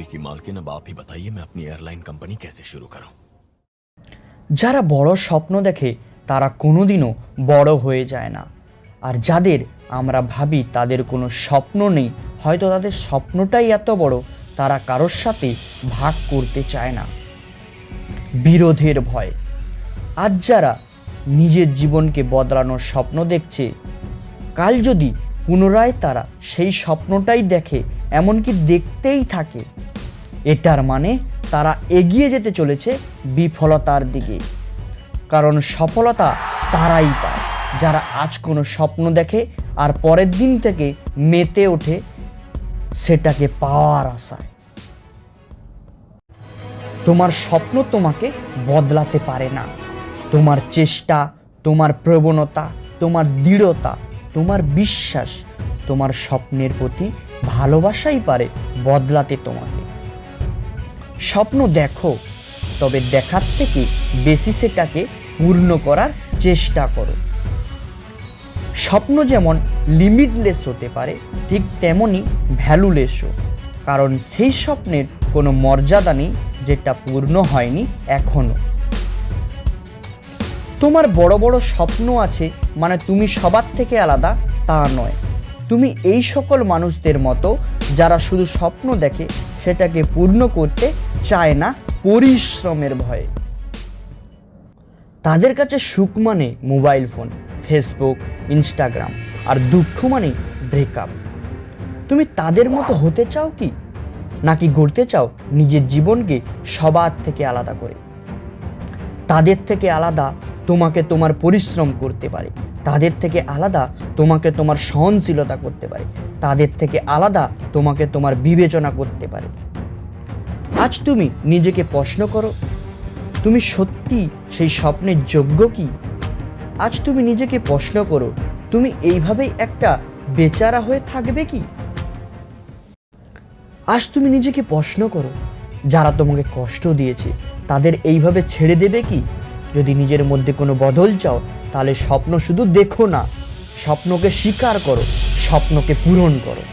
नौकरी की मालकिन अब आप ही बताइए मैं अपनी एयरलाइन कंपनी कैसे शुरू करूं যারা বড় স্বপ্ন দেখে তারা কোনোদিনও বড় হয়ে যায় না আর যাদের আমরা ভাবি তাদের কোনো স্বপ্ন নেই হয়তো তাদের স্বপ্নটাই এত বড় তারা কারোর সাথে ভাগ করতে চায় না বিরোধের ভয় আজ যারা নিজের জীবনকে বদলানোর স্বপ্ন দেখছে কাল যদি পুনরায় তারা সেই স্বপ্নটাই দেখে এমনকি দেখতেই থাকে এটার মানে তারা এগিয়ে যেতে চলেছে বিফলতার দিকে। কারণ সফলতা তারাই পায়, যারা আজ কোনো স্বপ্ন দেখে আর পরের দিন থেকে মেতে ওঠে, সেটাকে পাওয়ার আশায়। তোমার স্বপ্ন তোমাকে বদলাতে পারে না। তোমার চেষ্টা, তোমার প্রবণতা, তোমার দৃঢ়তা, তোমার বিশ্বাস, তোমার স্বপ্নের প্রতি ভালোবাসাই পারে বদলাতে তোমাকে। স্বপ্ন দেখো, তবে দেখার থেকে বেশি সেটাকে পূর্ণ করার চেষ্টা করো। স্বপ্ন যেমন লিমিটলেস হতে পারে, ঠিক তেমনই ভ্যালুলেসও কারণ সেই স্বপ্নের কোনো মর্যাদা নেই যেটা পূর্ণ হয়নি এখনও তোমার বড় বড় স্বপ্ন আছে মানে তুমি সবার থেকে আলাদা তা নয়। তুমি এই সকল মানুষদের মতো যারা শুধু স্বপ্ন দেখে সেটাকে পূর্ণ করতে চায় না পরিশ্রমের ভয়ে। তাদের কাছে সুখ মানে মোবাইল ফোন, ফেসবুক, ইনস্টাগ্রাম, আর দুঃখ মানে ব্রেকআপ। তুমি তাদের মতো হতে চাও কি? নাকি গড়তে চাও নিজের জীবনকে সবার থেকে আলাদা করে? তাদের থেকে আলাদা তোমাকে তোমার পরিশ্রম করতে পারে। তাদের থেকে আলাদা তোমাকে তোমার সহনশীলতা করতে পারে। তাদের থেকে আলাদা তোমাকে তোমার বিবেচনা করতে পারে। আজ তুমি নিজেকে প্রশ্ন করো, তুমি সত্যি সেই স্বপ্নের যোগ্য কি? আজ তুমি নিজেকে প্রশ্ন করো, তুমি এইভাবেই একটা বেচারা হয়ে থাকবে কি? আজ তুমি নিজেকে প্রশ্ন করো, যারা তোমাকে কষ্ট দিয়েছে, তাদের এইভাবে ছেড়ে দেবে কি? যদি নিজের মধ্যে কোনো বদল চাও, তাহলে স্বপ্ন শুধু দেখো না, স্বপ্নকে স্বীকার করো, স্বপ্নকে পূরণ করো।